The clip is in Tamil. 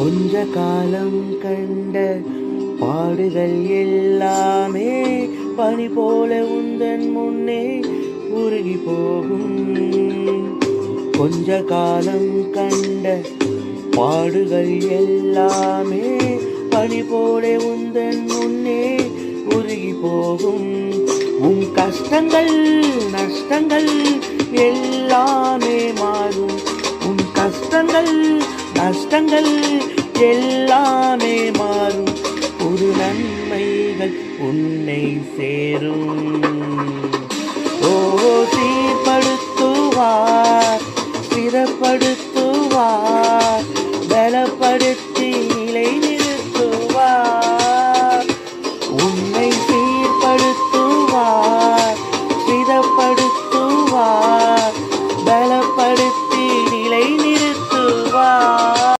கொஞ்ச காலம் கண்ட பாடுகள் எல்லாமே பனி போல உந்தன் முன்னே உருகி போகும். கொஞ்ச காலம் கண்ட பாடுகள் எல்லாமே பனி போல உந்தன் முன்னே உருகி போகும். உன் கஷ்டங்கள் நஷ்டங்கள் எல்லாமே மாறும். உன் கஷ்டங்கள் கஷ்டங்கள் எல்லாமே மாறும். புது நன்மைகள் உன்னை சேரும். ஓ சீர்படுத்துவார் ஸ்திரப்படுத்துவார் பலப்படுத்துவார்